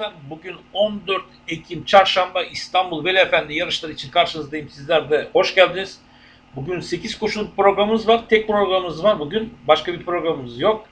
arkadaşlar. Bugün 14 Ekim Çarşamba İstanbul Veli Efendi yarışları için karşınızdayım. Sizler de hoş geldiniz. Bugün 8 koşulu programımız var. Tek programımız var bugün. Başka bir programımız yok.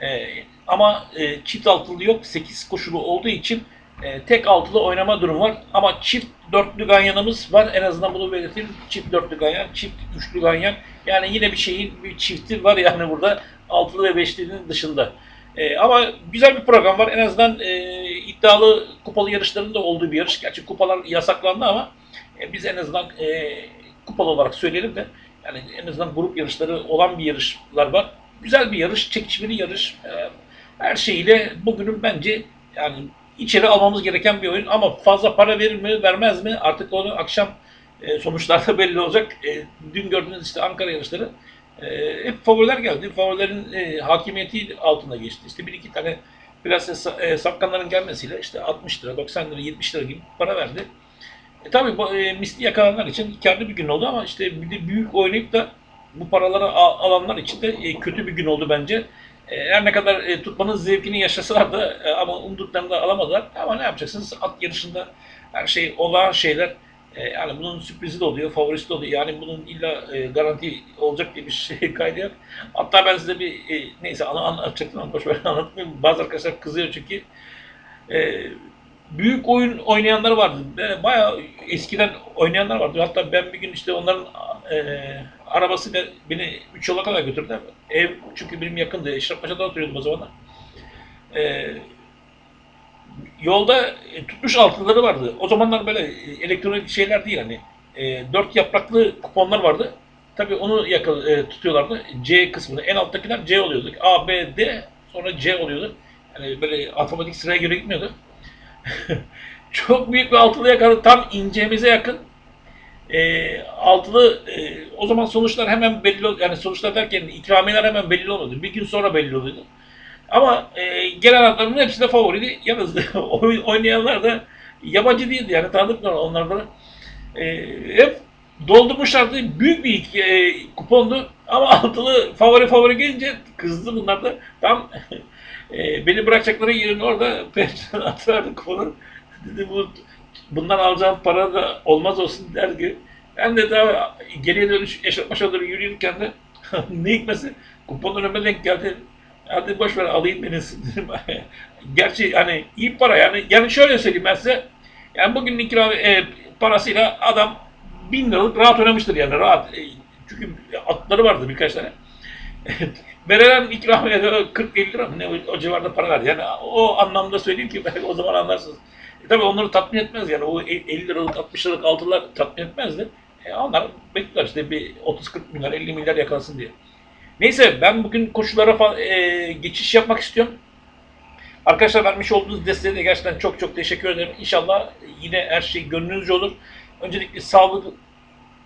Ee, ama e, çift altılı yok. 8 koşulu olduğu için e, tek altılı oynama durum var. Ama çift dörtlü ganyanımız var. En azından bunu belirteyim. Çift dörtlü ganyan, çift üçlü ganyan. Yani yine bir şeyin bir çifti var yani burada altılı ve beşlinin dışında. E, ama güzel bir program var. En azından e, iddialı kupalı yarışların da olduğu bir yarış. Gerçi kupalar yasaklandı ama e, biz en azından e, kupalı olarak söyleyelim de yani en azından grup yarışları olan bir yarışlar var. Güzel bir yarış, çekişmeli yarış. E, her şeyiyle bugünün bence yani içeri almamız gereken bir oyun ama fazla para verir mi, vermez mi? Artık onu akşam e, sonuçlarda belli olacak. E, dün gördüğünüz işte Ankara yarışları e, hep favoriler geldi. Favorilerin e, hakimiyeti altında geçti. İşte bir iki tane biraz e, sapkanların gelmesiyle işte 60 lira, 90 lira, 70 lira gibi para verdi. E, tabii bu e, misli yakalananlar için karlı bir gün oldu ama işte bir de büyük oynayıp da bu paraları al- alanlar için de e, kötü bir gün oldu bence. E, her ne kadar e, tutmanın zevkini yaşasalar da e, ama umduklarını da alamadılar. Ama ne yapacaksınız? At yarışında her şey olağan şeyler e, yani bunun sürprizi de oluyor, favorisi de oluyor. Yani bunun illa e, garanti olacak diye bir şey kaydı yok. Hatta ben size bir e, neyse anı anlatacaktım ama boş ver anlatmayayım. Bazı arkadaşlar kızıyor çünkü. E, büyük oyun oynayanlar vardı. E, bayağı eskiden oynayanlar vardı. Hatta ben bir gün işte onların e, arabasıyla beni üç yola kadar götürdü. Ev çünkü benim yakındı. Eşrefpaşa'da oturuyordum o zamanlar. E, yolda e, tutmuş altınları vardı. O zamanlar böyle e, elektronik şeyler değil hani. E, dört yapraklı kuponlar vardı. Tabii onu yakal, e, tutuyorlardı. C kısmını. En alttakiler C oluyordu. A, B, D sonra C oluyordu. Yani böyle alfabetik sıraya göre gitmiyordu. Çok büyük bir altılı yakaladı. Tam incemize yakın. E, altılı e, o zaman sonuçlar hemen belli yani sonuçlar derken ikramiyeler hemen belli oluyordu. Bir gün sonra belli oluyordu. Ama e, gelen adamların hepsi de favoriydi. Yalnız oy- oynayanlar da yabancı değildi yani tanıdıklar onlar da. E, hep doldurmuşlardı. Büyük bir e, kupondu. Ama altılı favori favori gelince kızdı bunlar da. Tam e, beni bırakacakları yerin orada pencereden atıverdi kuponu. Dedi bu bundan alacağım para da olmaz olsun der ki. Ben de daha geriye dönüş eşatmaşa doğru yürüyorken de ne hikmesi kuponun önüme denk geldi. Hadi boş ver alayım beni. Gerçi hani iyi para yani. Yani şöyle söyleyeyim ben size. Yani bugün ikram e, parasıyla adam bin liralık rahat oynamıştır yani rahat. E, çünkü atları vardı birkaç tane. Verilen ikramiye de 40-50 lira mı ne o, civarda para verdi. Yani o anlamda söyleyeyim ki belki o zaman anlarsınız. E, tabii onları tatmin etmez yani. O 50 liralık 60 liralık altılar tatmin etmezdi. E, onlar bekler işte bir 30-40 milyar 50 milyar yakalasın diye. Neyse ben bugün koşulara e, geçiş yapmak istiyorum. Arkadaşlar vermiş olduğunuz desteğe de gerçekten çok çok teşekkür ederim. İnşallah yine her şey gönlünüzce olur. Öncelikle sağlık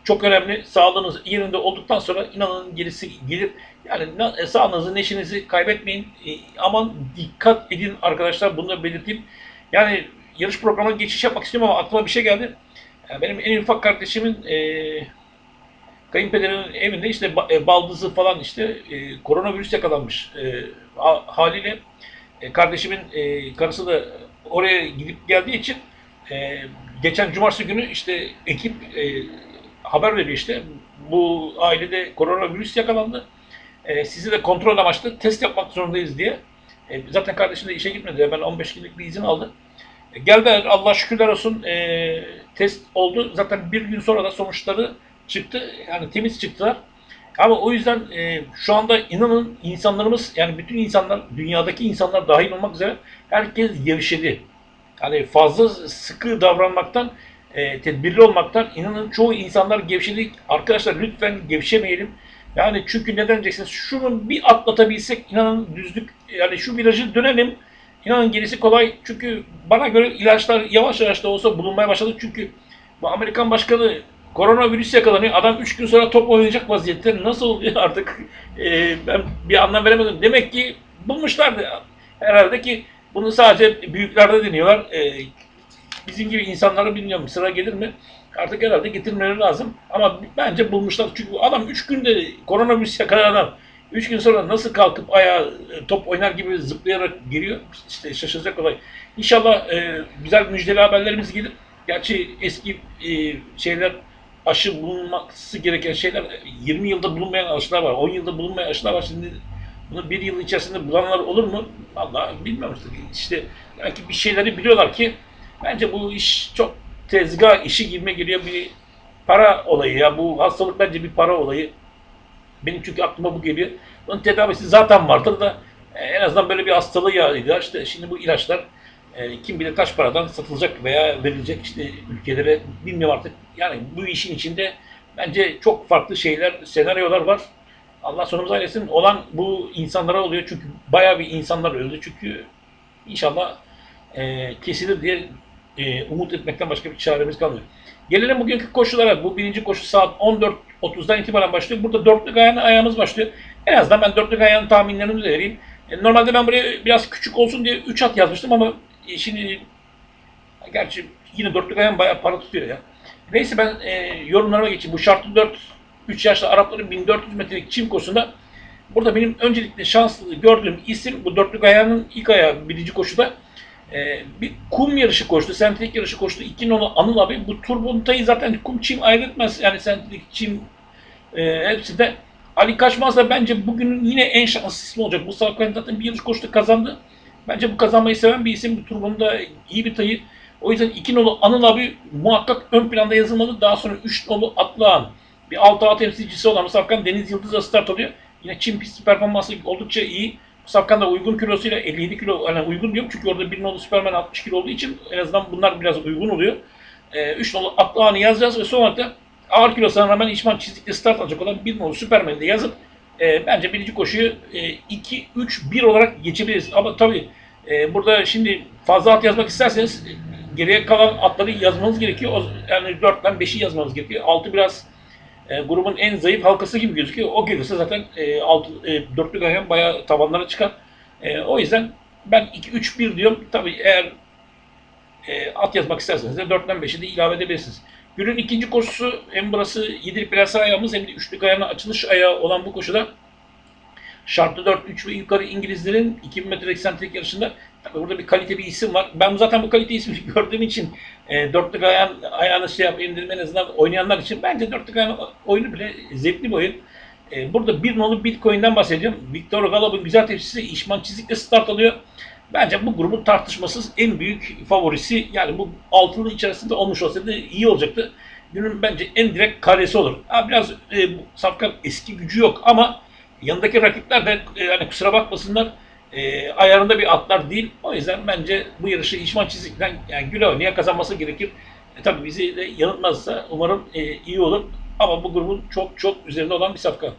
çok önemli. Sağlığınız yerinde olduktan sonra inanın gerisi gelir. Yani e, sağlığınızı, neşinizi kaybetmeyin. E, aman dikkat edin arkadaşlar. Bunu da belirteyim. Yani yarış programına geçiş yapmak istiyorum ama aklıma bir şey geldi. Yani benim en ufak kardeşimin e, kayınpederinin evinde işte e, baldızı falan işte e, koronavirüs yakalanmış e, ha- haliyle e, kardeşimin e, karısı da oraya gidip geldiği için e, geçen cumartesi günü işte ekip e, haber veriyor işte bu ailede koronavirüs yakalandı. E, sizi de kontrol amaçlı test yapmak zorundayız diye. E, zaten kardeşim de işe gitmedi. Hemen 15 günlük bir izin aldı. E, geldiler Allah şükürler olsun e, test oldu. Zaten bir gün sonra da sonuçları çıktı. Yani temiz çıktılar. Ama o yüzden e, şu anda inanın insanlarımız yani bütün insanlar dünyadaki insanlar dahil olmak üzere herkes gevşedi. Yani fazla sıkı davranmaktan e, tedbirli olmaktan inanın çoğu insanlar gevşedi. Arkadaşlar lütfen gevşemeyelim. Yani çünkü neden diyeceksiniz? Şunu bir atlatabilsek inanın düzlük yani şu virajı dönelim. İnanın gerisi kolay. Çünkü bana göre ilaçlar yavaş yavaş da olsa bulunmaya başladı. Çünkü bu Amerikan başkanı koronavirüs yakalanıyor. Adam 3 gün sonra top oynayacak vaziyette. Nasıl oluyor artık? Ee, ben bir anlam veremedim. Demek ki bulmuşlardı. Herhalde ki bunu sadece büyüklerde deniyorlar. Ee, bizim gibi insanlara bilmiyorum sıra gelir mi? Artık herhalde getirmeleri lazım. Ama bence bulmuşlar. Çünkü adam 3 günde koronavirüs yakalayan adam 3 gün sonra nasıl kalkıp ayağa e, top oynar gibi zıplayarak giriyor? İşte şaşıracak olay. İnşallah e, güzel müjdeli haberlerimiz gelir. Gerçi eski e, şeyler aşı bulunması gereken şeyler 20 yılda bulunmayan aşılar var. 10 yılda bulunmayan aşılar var. Şimdi bunu bir yıl içerisinde bulanlar olur mu? Vallahi bilmiyorum işte. İşte belki bir şeyleri biliyorlar ki bence bu iş çok tezgah işi gibi geliyor bir para olayı ya. Bu hastalık bence bir para olayı. Benim çünkü aklıma bu geliyor. Bunun tedavisi zaten vardır da en azından böyle bir hastalığı ya işte şimdi bu ilaçlar e, kim bilir kaç paradan satılacak veya verilecek işte ülkelere bilmiyorum artık. Yani bu işin içinde bence çok farklı şeyler, senaryolar var. Allah sonumuzu eylesin. Olan bu insanlara oluyor çünkü bayağı bir insanlar öldü çünkü inşallah e, kesilir diye e, umut etmekten başka bir çaremiz kalmıyor. Gelelim bugünkü koşulara. Bu birinci koşu saat 14.30'dan itibaren başlıyor. Burada dörtlük ayağına ayağımız başlıyor. En azından ben dörtlük ayağının tahminlerimi de vereyim. E, Normalde ben buraya biraz küçük olsun diye 3 at yazmıştım ama şimdi gerçi yine dörtlük ayağım bayağı para tutuyor ya. Neyse ben e, yorumlarıma geçeyim. Bu şartlı 4 3 yaşlı Arapların 1400 metrelik çim koşusunda burada benim öncelikle şanslı gördüğüm isim bu dörtlük ayağının ilk ayağı birinci koşuda e, bir kum yarışı koştu, sentetik yarışı koştu. İki nolu Anıl abi. Bu turbuntayı zaten kum çim ayrı etmez. Yani sentetik çim e, hepsi de. Ali Kaçmaz da bence bugünün yine en şanslı ismi olacak. Mustafa Koyan zaten bir yarış koştu kazandı. Bence bu kazanmayı seven bir isim. Bu turbunda iyi bir tayı. O yüzden iki nolu Anıl abi muhakkak ön planda yazılmalı. Daha sonra üç nolu Atlıhan. Bir altı A temsilcisi olan Mustafa Kan Deniz Yıldız'la start alıyor. Yine Çin pisti performansı oldukça iyi. Safkan da uygun kilosuyla 57 kilo yani uygun diyorum çünkü orada bir nolu Superman 60 kilo olduğu için en azından bunlar biraz uygun oluyor. 3 nolu atlı anı yazacağız ve son olarak da ağır kilosuna rağmen İşman çizikli start alacak olan bir nolu Superman'i de yazıp e, bence birinci koşuyu e, 2, 3, 1 olarak geçebiliriz. Ama tabii e, burada şimdi fazla at yazmak isterseniz e, geriye kalan atları yazmanız gerekiyor. O, yani 4'ten 5'i yazmanız gerekiyor. 6 biraz e, grubun en zayıf halkası gibi gözüküyor. O gelirse zaten e, altı, e, dörtlük ayağım bayağı tavanlara çıkar. E, o yüzden ben 2-3-1 diyorum. Tabii eğer e, at yazmak isterseniz de 4'ten 5'i de ilave edebilirsiniz. Günün ikinci koşusu hem burası 7'lik plase ayağımız hem de üçlük ayağına açılış ayağı olan bu koşuda şartlı 4, 3 ve yukarı İngilizlerin 2000 metre eksantrik yarışında tabii burada bir kalite bir isim var. Ben zaten bu kalite ismi gördüğüm için e, dörtlük ayağın, ayağını şey yap, indirme en azından oynayanlar için bence dörtlük ayağın oyunu bile zevkli bir oyun. E, burada bir nolu Bitcoin'den bahsedeceğim. Victor Galop'un güzel tepsisi İşman Çizik'le start alıyor. Bence bu grubun tartışmasız en büyük favorisi. Yani bu altılı içerisinde olmuş olsaydı iyi olacaktı. Günün bence en direkt karesi olur. Ha, biraz e, Safkan eski gücü yok ama yanındaki rakipler de e, yani kusura bakmasınlar e, ayarında bir atlar değil. O yüzden bence bu yarışı İşman Çizik'ten yani güle oynaya kazanması gerekir. E, tabii bizi de yanıltmazsa umarım e, iyi olur. Ama bu grubun çok çok üzerinde olan bir safka.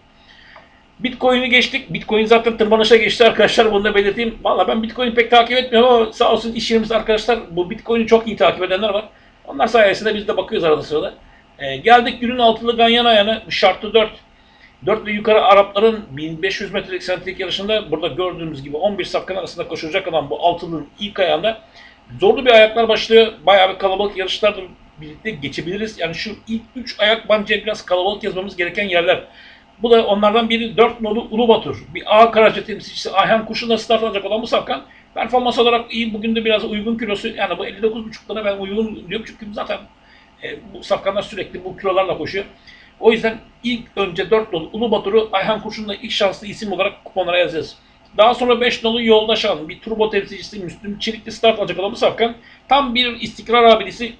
Bitcoin'i geçtik. Bitcoin zaten tırmanışa geçti arkadaşlar. Bunu da belirteyim. Valla ben Bitcoin'i pek takip etmiyorum ama sağ olsun iş yerimiz arkadaşlar bu Bitcoin'i çok iyi takip edenler var. Onlar sayesinde biz de bakıyoruz arada sırada. E, geldik günün altılı ganyan ayağına. Şartlı 4. 4 ve yukarı Arapların 1500 metrelik sentrik yarışında burada gördüğümüz gibi 11 safkan arasında koşulacak olan bu altının ilk ayağında zorlu bir ayaklar başlıyor. Bayağı bir kalabalık yarışlarla birlikte geçebiliriz. Yani şu ilk 3 ayak bence biraz kalabalık yazmamız gereken yerler. Bu da onlardan biri 4 nolu Ulubatur. Bir A Karaca temsilcisi Ayhan Kuşu'nda start alacak olan bu safkan. Performans olarak iyi. Bugün de biraz uygun kilosu. Yani bu 59.5'lara ben uygun diyorum. Çünkü zaten e, bu safkanlar sürekli bu kilolarla koşuyor. O yüzden ilk önce 4 nolu Ulubatur'u Ayhan Kurşun'la ilk şanslı isim olarak kuponlara yazacağız. Daha sonra 5 nolu Yoldaşan, bir turbo temsilcisi Müslüm Çelikli start alacak olan bu safkan tam bir istikrar abidesi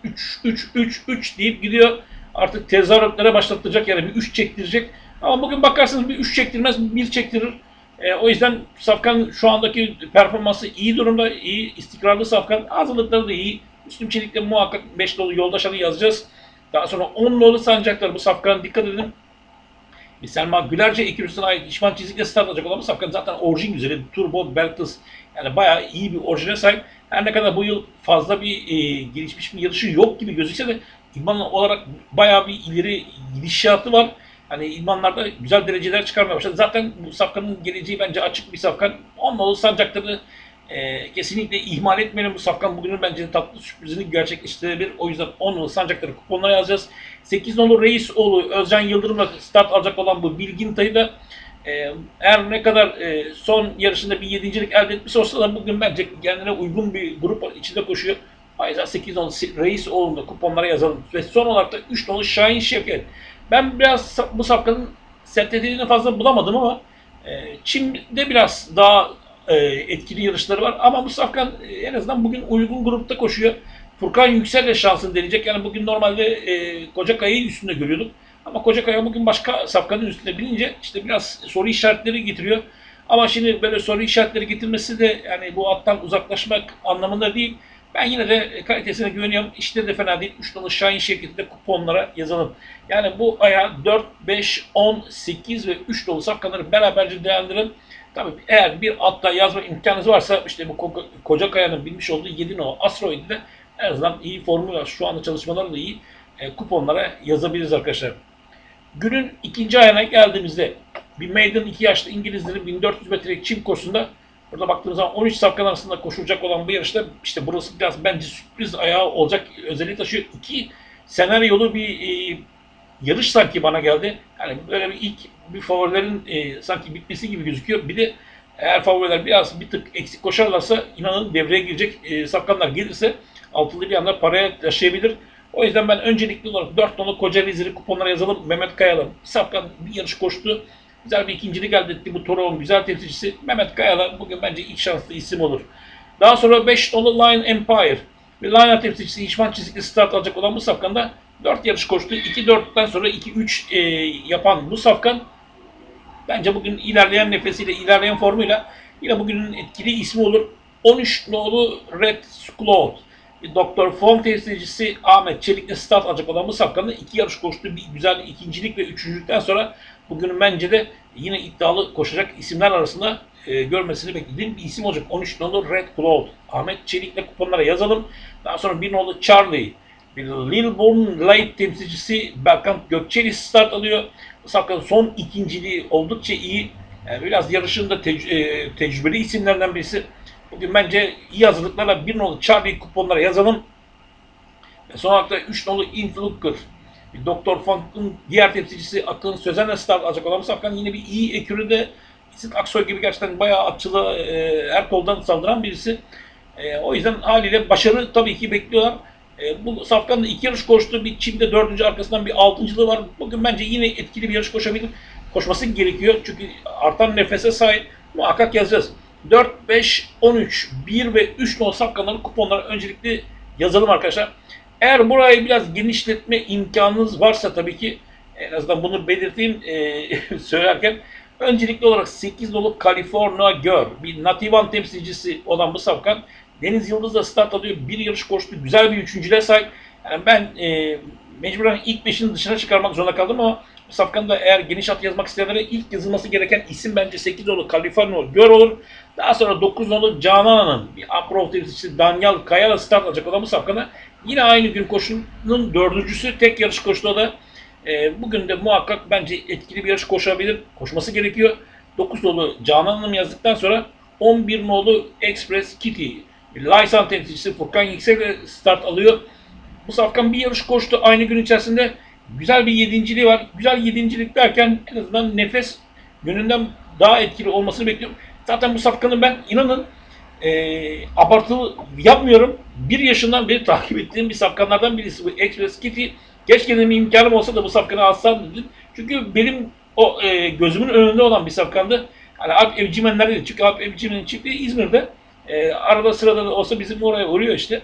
3-3-3-3 deyip gidiyor. Artık tezahüratlere başlatacak yani bir 3 çektirecek. Ama bugün bakarsınız bir 3 çektirmez, 1 çektirir. E, o yüzden Safkan şu andaki performansı iyi durumda, iyi istikrarlı Safkan. Hazırlıkları da iyi. Müslüm Çelik'le muhakkak 5 nolu Yoldaşan'ı yazacağız. Daha sonra 10 nolu sancaklar bu Safkan'a dikkat edin. Bir Selma Gülerce ekürüsüne ait işman çizikle start alacak olan bu Safkan zaten orijin güzeli. Turbo, Beltis yani bayağı iyi bir orijine sahip. Her ne kadar bu yıl fazla bir e, gelişmiş bir yarışı yok gibi gözükse de idman olarak bayağı bir ileri gidişatı var. Hani idmanlarda güzel dereceler çıkarmaya başladı. Zaten bu Safkan'ın geleceği bence açık bir Safkan. 10 nolu sancakları e, kesinlikle ihmal etmeyelim. Bu Safkan bugünün bence tatlı sürprizini gerçekleştirebilir. O yüzden 10 nolu sancakları kuponlara yazacağız. 8 nolu Reisoğlu Özcan Yıldırım'la start alacak olan bu Bilgin Tayı da E, eğer ne kadar e, son yarışında bir yedincilik elde etmiş olsa da bugün bence kendine uygun bir grup içinde koşuyor. O yüzden 8 nolu Reis oğlunda kuponlara yazalım. Ve son olarak da 3 nolu Şahin Şevket. Ben biraz bu safkanın sentetiğini fazla bulamadım ama e, Çin'de biraz daha e, etkili yarışları var. Ama bu safkan e, en azından bugün uygun grupta koşuyor. Furkan Yüksel de şansını deneyecek. Yani bugün normalde e, Kocakaya'yı üstünde görüyorduk. Ama Kocakaya bugün başka safkanın üstünde binince işte biraz soru işaretleri getiriyor. Ama şimdi böyle soru işaretleri getirmesi de yani bu attan uzaklaşmak anlamında değil. Ben yine de kalitesine güveniyorum. İşte de fena değil. 3 nolu Şahin şeklinde kuponlara yazalım. Yani bu aya 4, 5, 10, 8 ve 3 dolu safkanları beraberce değerlendirin. Tabii eğer bir atta yazma imkanınız varsa işte bu Ko- Kocakaya'nın bilmiş olduğu 7 no Asteroid'i de en azından iyi formül. Şu anda çalışmaları da iyi. E, kuponlara yazabiliriz arkadaşlar. Günün ikinci ayına geldiğimizde bir maiden 2 yaşlı İngilizlerin 1400 metrelik çim koşusunda burada baktığımız zaman 13 safkan arasında koşulacak olan bu yarışta işte burası biraz bence sürpriz ayağı olacak özelliği taşıyor. İki senaryolu bir e, yarış sanki bana geldi. Yani böyle bir ilk bir favorilerin e, sanki bitmesi gibi gözüküyor. Bir de eğer favoriler biraz bir tık eksik koşarlarsa inanın devreye girecek e, safkanlar gelirse altılı bir anda paraya taşıyabilir. O yüzden ben öncelikli olarak 4 nolu koca veziri kuponlara yazalım. Mehmet Kayalı safkan bir yarış koştu. Güzel bir ikincilik elde etti bu Toron'un güzel temsilcisi. Mehmet Kayalı bugün bence ilk şanslı isim olur. Daha sonra 5 nolu Lion Empire. Ve Lion temsilcisi İşman çizikli start alacak olan bu safkanda 4 yarış koştu. 2-4'ten sonra 2-3 e, yapan bu safkan bence bugün ilerleyen nefesiyle, ilerleyen formuyla yine bugünün etkili ismi olur. 13 nolu Red Cloud. Doktor Fon temsilcisi Ahmet Çelik'le start alacak olan bu safkanın iki yarış koştuğu bir güzel ikincilik ve üçüncülükten sonra bugün bence de yine iddialı koşacak isimler arasında e, görmesini beklediğim bir isim olacak. 13 nolu Red Cloud. Ahmet Çelik'le kuponlara yazalım. Daha sonra bir nolu Charlie. Bir Lilburn Light temsilcisi Berkant Gökçeli start alıyor. Bu safkanın son ikinciliği oldukça iyi. Yani biraz yarışın da tec- e, tecrübeli isimlerden birisi. Bugün bence iyi hazırlıklarla bir nolu Charlie kuponlara yazalım. Ve son olarak da 3 nolu Influker. Doktor Funk'un diğer temsilcisi Akın alacak olan bu safkan yine bir iyi ekürüde İsit Aksoy gibi gerçekten bayağı atçılı e, her koldan saldıran birisi. E, o yüzden haliyle başarı tabii ki bekliyorlar. E, bu safkan da iki yarış koştu. Bir Çin'de dördüncü arkasından bir altıncılığı var. Bugün bence yine etkili bir yarış koşabilir. Koşması gerekiyor. Çünkü artan nefese sahip. Muhakkak yazacağız. 4, 5, 13, 1 ve 3 nol safkanları kuponlara öncelikli yazalım arkadaşlar. Eğer burayı biraz genişletme imkanınız varsa tabii ki en azından bunu belirteyim e, söylerken öncelikli olarak 8 dolu California Girl bir Nativan temsilcisi olan bu safkan Deniz Yıldız'la start alıyor. Bir yarış koştu. Güzel bir üçüncüle sahip. Yani ben e, mecburen ilk beşin dışına çıkarmak zorunda kaldım ama bu safkanda eğer geniş at yazmak isteyenlere ilk yazılması gereken isim bence 8 dolu California Girl olur. Daha sonra 9 dolu Canan'ın bir Aprov temsilcisi Daniel Kaya'la start alacak olan bu safkana yine aynı gün koşunun dördüncüsü tek yarış koştu o da. E, bugün de muhakkak bence etkili bir yarış koşabilir. Koşması gerekiyor. 9 dolu Canan Hanım yazdıktan sonra 11 nolu Express Kitty. Lysan temsilcisi Furkan Yüksek start alıyor. Bu safkan bir yarış koştu aynı gün içerisinde. Güzel bir yedinciliği var. Güzel yedincilik derken en azından nefes yönünden daha etkili olmasını bekliyorum. Zaten bu safkanı ben inanın e, abartılı yapmıyorum. Bir yaşından beri takip ettiğim bir safkanlardan birisi bu Express Kitty. Keşke de bir imkanım olsa da bu safkanı alsam dedim. Çünkü benim o e, gözümün önünde olan bir safkandı. Hani Alp Evcimenler değil. Çünkü Alp Evcimen'in çiftliği İzmir'de. E, arada sırada da olsa bizim oraya uğruyor işte.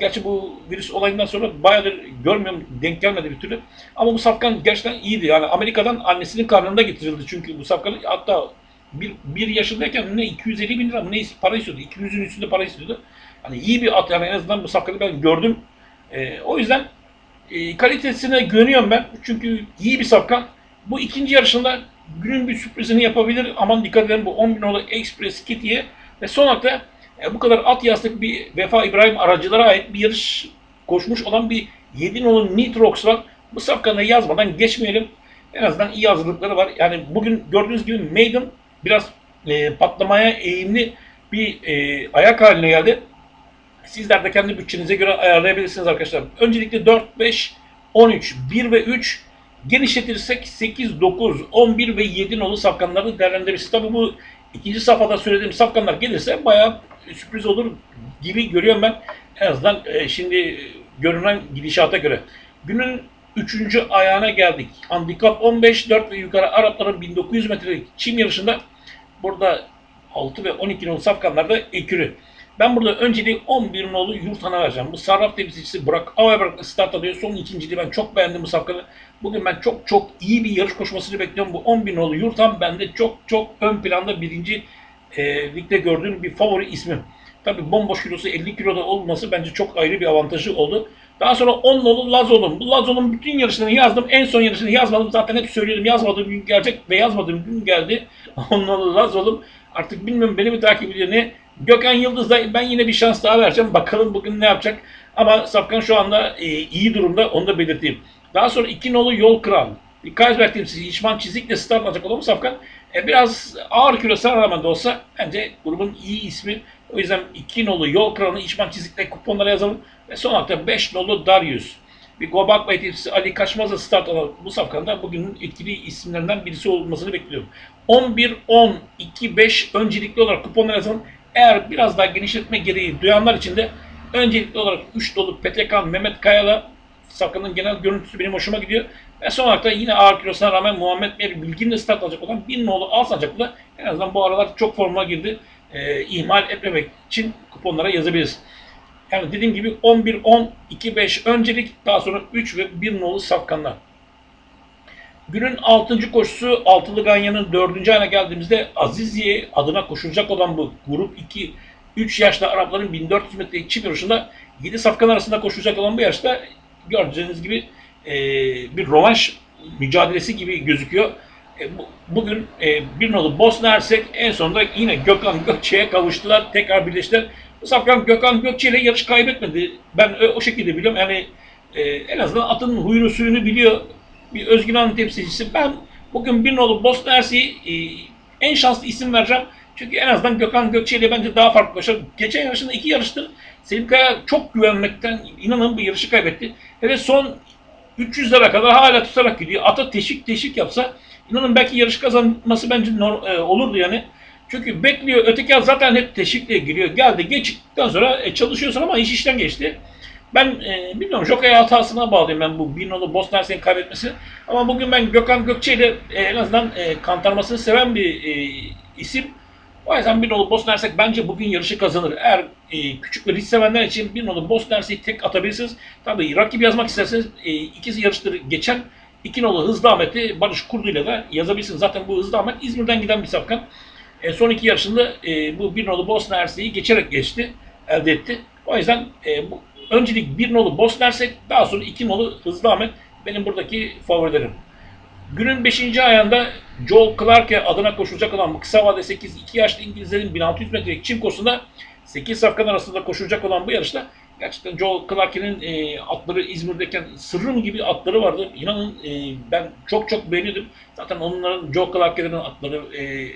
Gerçi bu virüs olayından sonra bayağıdır görmüyorum, denk gelmedi bir türlü. Ama bu safkan gerçekten iyiydi. Yani Amerika'dan annesinin karnında getirildi çünkü bu safkan hatta bir, bir yaşındayken ne 250 bin lira mı ne para istiyordu. 200'ün üstünde para istiyordu. Hani iyi bir at yani en azından bu safkanı ben gördüm. E, o yüzden e, kalitesine güveniyorum ben. Çünkü iyi bir safkan. Bu ikinci yarışında günün bir sürprizini yapabilir. Aman dikkat edin bu 10 bin dolar Express Kitty'ye. Ve son da e, bu kadar at yastık bir Vefa İbrahim aracılara ait bir yarış koşmuş olan bir 7 nolu Nitrox var. Bu safkanı yazmadan geçmeyelim. En azından iyi hazırlıkları var. Yani bugün gördüğünüz gibi Maiden biraz e, patlamaya eğimli bir e, ayak haline geldi. Sizler de kendi bütçenize göre ayarlayabilirsiniz arkadaşlar. Öncelikle 4, 5, 13, 1 ve 3 genişletirsek 8, 9, 11 ve 7 nolu safkanları değerlendirebiliriz. Tabii bu ikinci safhada söylediğim safkanlar gelirse bayağı sürpriz olur gibi görüyorum ben. En azından e, şimdi görünen gidişata göre. Günün üçüncü ayağına geldik. Handikap 15, 4 ve yukarı Arapların 1900 metrelik çim yarışında burada 6 ve 12 nolu safkanlarda ekürü. Ben burada önceliği 11 nolu Yurtan'a vereceğim. Bu Sarraf temsilcisi Burak Avaybırak start alıyor. Son ikinciliği ben çok beğendim bu safkanı. Bugün ben çok çok iyi bir yarış koşmasını bekliyorum. Bu 11 nolu Yurtan bende çok çok ön planda birinci e, ligde gördüğüm bir favori ismim. Tabii bomboş kilosu 50 kiloda olması bence çok ayrı bir avantajı oldu. Daha sonra 10 nolu Lazol'un. Bu Lazol'un bütün yarışlarını yazdım. En son yarışını yazmadım. Zaten hep söylüyordum. Yazmadığım gün gelecek ve yazmadığım gün geldi. 10 nolu Lazol'um. Artık bilmiyorum beni mi takip ediyor ne. Gökhan Yıldız'da ben yine bir şans daha vereceğim. Bakalım bugün ne yapacak. Ama Safkan şu anda e, iyi durumda. Onu da belirteyim. Daha sonra 2 nolu Yol Kral. Kaysberg temsilcisi İşman Çizik'le start alacak olan Safkan. E, biraz ağır kilosuna rağmen de olsa bence grubun iyi ismi. O yüzden 2 nolu Yol Kralı'nı İşman Çizik'le kuponlara yazalım. Ve son olarak 5 nolu Darius. Bir Gobak ve temsilcisi Ali Kaçmaz'la start alan bu safkanda bugünün etkili isimlerinden birisi olmasını bekliyorum. 11, 10, 2, 5 öncelikli olarak kuponlara yazalım. Eğer biraz daha genişletme gereği duyanlar için de öncelikli olarak 3 dolu Petekan Mehmet Kaya'la Safkan'ın genel görüntüsü benim hoşuma gidiyor. Ve son olarak da yine ağır kilosuna rağmen Muhammed Bey bilginle start alacak olan bir nolu Alsancak'la en azından bu aralar çok formuna girdi. Ee, ihmal etmemek için kuponlara yazabiliriz. Yani dediğim gibi 11, 10, 2, 5 öncelik daha sonra 3 ve 1 nolu Safkanlar. Günün 6. koşusu Altılı Ganyan'ın 4. ayına geldiğimizde Aziziye adına koşulacak olan bu grup 2 3 yaşlı Arapların 1400 metrelik çift yarışında 7 safkan arasında koşulacak olan bu yarışta göreceğiniz gibi e, bir rövanş mücadelesi gibi gözüküyor. E, bu, bugün e, bir nolu Bosna Hersek en sonunda yine Gökhan Gökçe'ye kavuştular. Tekrar birleştiler. Bu safkan Gökhan Gökçe ile yarış kaybetmedi. Ben o, şekilde biliyorum. Yani e, en azından atın huyunu suyunu biliyor. Bir Özgün Han temsilcisi. Ben bugün bir nolu Bosna Hersek'i e, en şanslı isim vereceğim. Çünkü en azından Gökhan Gökçe ile bence daha farklı koşar. Geçen yarışında iki yarıştır Selim Kaya çok güvenmekten inanın bu yarışı kaybetti. Hele son 300'lere kadar hala tutarak gidiyor. Ata teşvik teşvik yapsa inanın belki yarış kazanması bence e, olurdu yani. Çünkü bekliyor. Öteki at zaten hep teşvikle giriyor. Geldi geçtikten sonra e, çalışıyorsun ama iş işten geçti. Ben e, bilmiyorum Jokay hatasına bağlıyım ben bu bir nolu Bosna kaybetmesi. Ama bugün ben Gökhan Gökçe ile e, en azından e, kantarmasını seven bir e, isim. O yüzden bir nolu Bosna bence bugün yarışı kazanır. Eğer e, küçük ve risk sevenler için bir nolu Bosna tek atabilirsiniz. Tabii rakip yazmak isterseniz e, ikisi yarışları geçen iki nolu Hızlı Ahmet'i Barış Kurdu ile de yazabilirsiniz. Zaten bu Hızlı Ahmet İzmir'den giden bir safkan. E, son iki yarışında e, bu bir nolu Bosna Hersek'i geçerek geçti, elde etti. O yüzden e, bu öncelik bir nolu Bosna Hersek, daha sonra iki nolu Hızlı Ahmet benim buradaki favorilerim. Günün 5. ayağında Joel Clark'e adına koşulacak olan bu kısa vade 8 2 yaşlı İngilizlerin 1600 metrelik çim koşusunda 8 safkan arasında koşulacak olan bu yarışta gerçekten Joel Clark'in e, atları İzmir'deyken sırrım gibi atları vardı. İnanın e, ben çok çok beğeniyordum. Zaten onların Joel Clark'in atları e,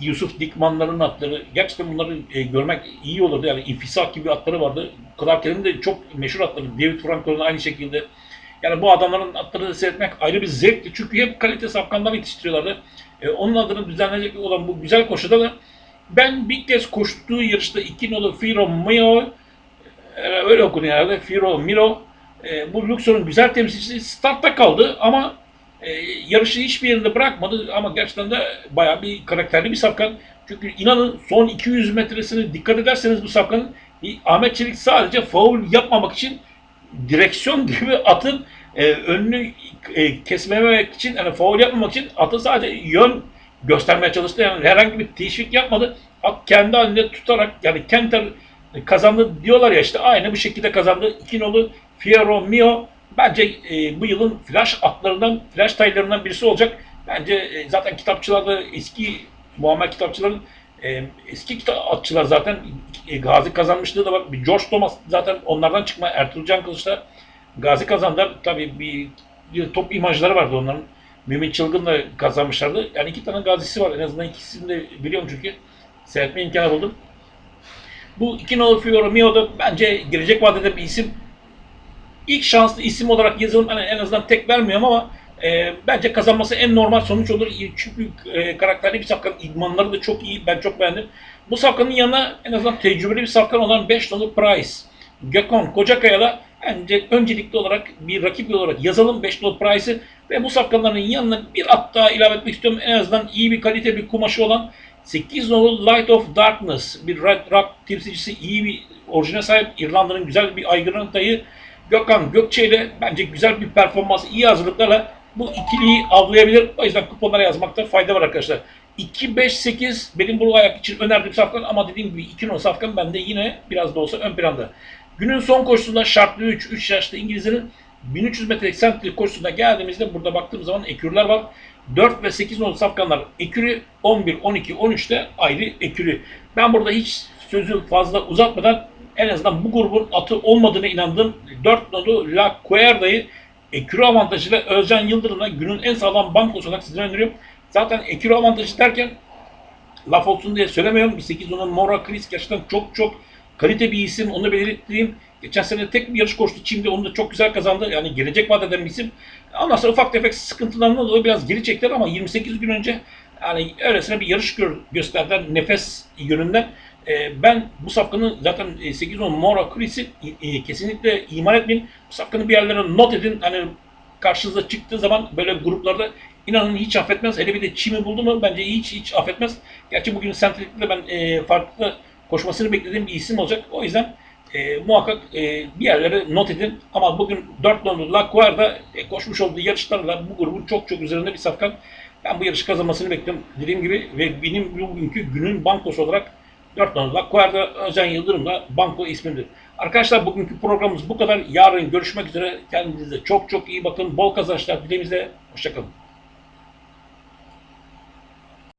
Yusuf Dikmanların atları gerçekten bunları e, görmek iyi olurdu. Yani infisak gibi atları vardı. Clark'in de çok meşhur atları. David Franco'nun aynı şekilde. Yani bu adamların atlarını seyretmek ayrı bir zevkti. Çünkü hep kalite safkanlar yetiştiriyorlardı. E, onun adını düzenlenecek olan bu güzel koşuda da ben bir kez koştuğu yarışta iki nolu Firo Mio e, öyle okunuyor herhalde. Firo Miro e, bu Luxor'un güzel temsilcisi startta kaldı ama e, yarışı hiçbir yerinde bırakmadı ama gerçekten de bayağı bir karakterli bir safkan. Çünkü inanın son 200 metresini dikkat ederseniz bu safkanın Ahmet Çelik sadece faul yapmamak için direksiyon gibi atın e, önünü e, kesmemek için yani faul yapmamak için atı sadece yön göstermeye çalıştı. Yani herhangi bir teşvik yapmadı. At kendi halinde tutarak yani Kenter kazandı diyorlar ya işte aynı bu şekilde kazandı. İki nolu Fiero Mio bence e, bu yılın flash atlarından, flash taylarından birisi olacak. Bence e, zaten kitapçılarda eski Muammer kitapçıların e, eski kitap atçılar zaten e, Gazi kazanmışlığı da var. Bir George Thomas zaten onlardan çıkma. Ertuğrul Can Kılıç'ta Gazi kazandılar. Tabii bir, bir top imajları vardı onların. Mümin Çılgın'la kazanmışlardı. Yani iki tane gazisi var. En azından ikisini de biliyorum çünkü. Seyretme imkanı buldum. Bu iki nolu Fiora Mio da bence gelecek vadede bir isim. İlk şanslı isim olarak yazalım. Hani en azından tek vermiyorum ama e, bence kazanması en normal sonuç olur. Çünkü e, karakterli bir safkan. İdmanları da çok iyi. Ben çok beğendim. Bu safkanın yanına en azından tecrübeli bir safkan olan 5 dolu Price. Gökhan Kocakaya'la bence öncelikli olarak bir rakip olarak yazalım 5 dolu Price'ı ve bu safkanların yanına bir at daha ilave etmek istiyorum. En azından iyi bir kalite bir kumaşı olan 8 nolu Light of Darkness bir Rock temsilcisi iyi bir orijine sahip İrlanda'nın güzel bir aygırın dayı Gökhan Gökçe ile bence güzel bir performans iyi hazırlıklarla bu ikiliyi avlayabilir. O yüzden kuponlara yazmakta fayda var arkadaşlar. 2-5-8 benim bu ayak için önerdiğim safkan ama dediğim gibi 2 numara safkan bende yine biraz da olsa ön planda. Günün son koşusunda şartlı 3, 3 yaşlı İngilizlerin 1300 metrelik sentrik koşusuna geldiğimizde burada baktığım zaman ekürler var. 4 ve 8 nolu safkanlar ekürü, 11, 12, 13'te ayrı ekürü. Ben burada hiç sözü fazla uzatmadan en azından bu grubun atı olmadığına inandığım 4 nolu La Cuerda'yı ekürü avantajıyla Özcan Yıldırım'la günün en sağlam bankosu olarak sizlere öneriyorum. Zaten ekürü avantajı derken laf olsun diye söylemiyorum. 8 onun Mora Chris gerçekten çok çok kalite bir isim. Onu belirttiğim. Geçen sene tek bir yarış koştu Çim'de. Onu da çok güzel kazandı. Yani gelecek vaat eden bir isim. Ondan sonra ufak tefek sıkıntılarından dolayı biraz geri çektiler ama 28 gün önce yani öylesine bir yarış gör, gösterdiler nefes yönünden. E, ben bu safkanın zaten e, 8 10 Mora Chris'i e, kesinlikle iman etmeyin. Bu safkanı bir yerlere not edin. Hani karşınıza çıktığı zaman böyle gruplarda inanın hiç affetmez. Hele bir de Çim'i buldu mu bence hiç hiç affetmez. Gerçi bugün Sentrik'te ben e, farklı koşmasını beklediğim bir isim olacak. O yüzden e, muhakkak e, bir yerlere not edin. Ama bugün 4 numaralı La Guarda e, koşmuş olduğu yarışlarla bu grubun çok çok üzerinde bir safkan. Ben bu yarışı kazanmasını bekliyorum dediğim gibi ve benim bugünkü günün bankosu olarak 4 numaralı La Guarda Özen Yıldırım'la banko ismidir. Arkadaşlar bugünkü programımız bu kadar. Yarın görüşmek üzere. Kendinize çok çok iyi bakın. Bol kazançlar dileğimizle. Hoşçakalın.